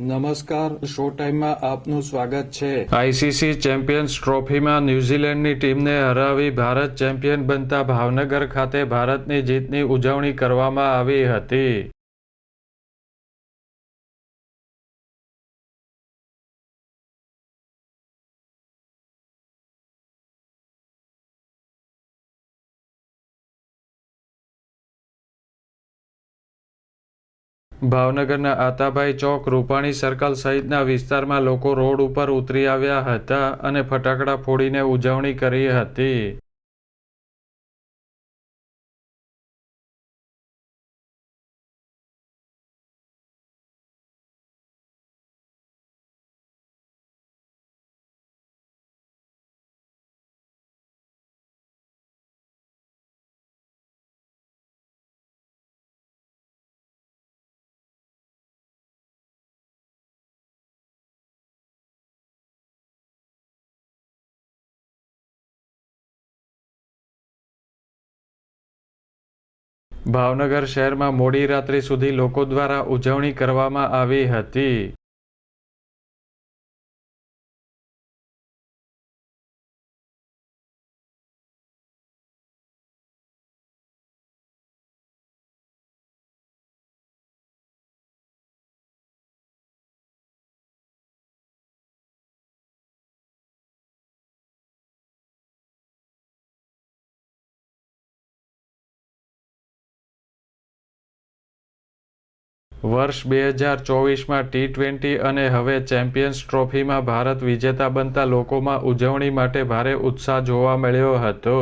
નમસ્કાર શો ટાઈમમાં આપનું સ્વાગત છે. આઈસીસી ચેમ્પિયન્સ ટ્રોફીમાં ન્યૂઝીલેન્ડની ટીમને હરાવી ભારત ચેમ્પિયન બનતા ભાવનગર ખાતે ભારતની જીતની ઉજવણી કરવામાં આવી હતી. ભાવનગરના આતાભાઈ ચોક રૂપાણી સર્કલ સહિતના વિસ્તારમાં લોકો રોડ ઉપર ઉતરી આવ્યા હતા અને ફટાકડા ફોડીને ઉજવણી કરી હતી. ભાવનગર શહેરમાં મોડી રાત્રિ સુધી લોકો દ્વારા ઉજવણી કરવામાં આવી હતી. વર્ષ બે હજાર ચોવીસમાં ટી ટ્વેન્ટી અને હવે ચેમ્પિયન્સ ટ્રોફીમાં ભારત વિજેતા બનતા લોકોમાં ઉજવણી માટે ભારે ઉત્સાહ જોવા મળ્યો હતો.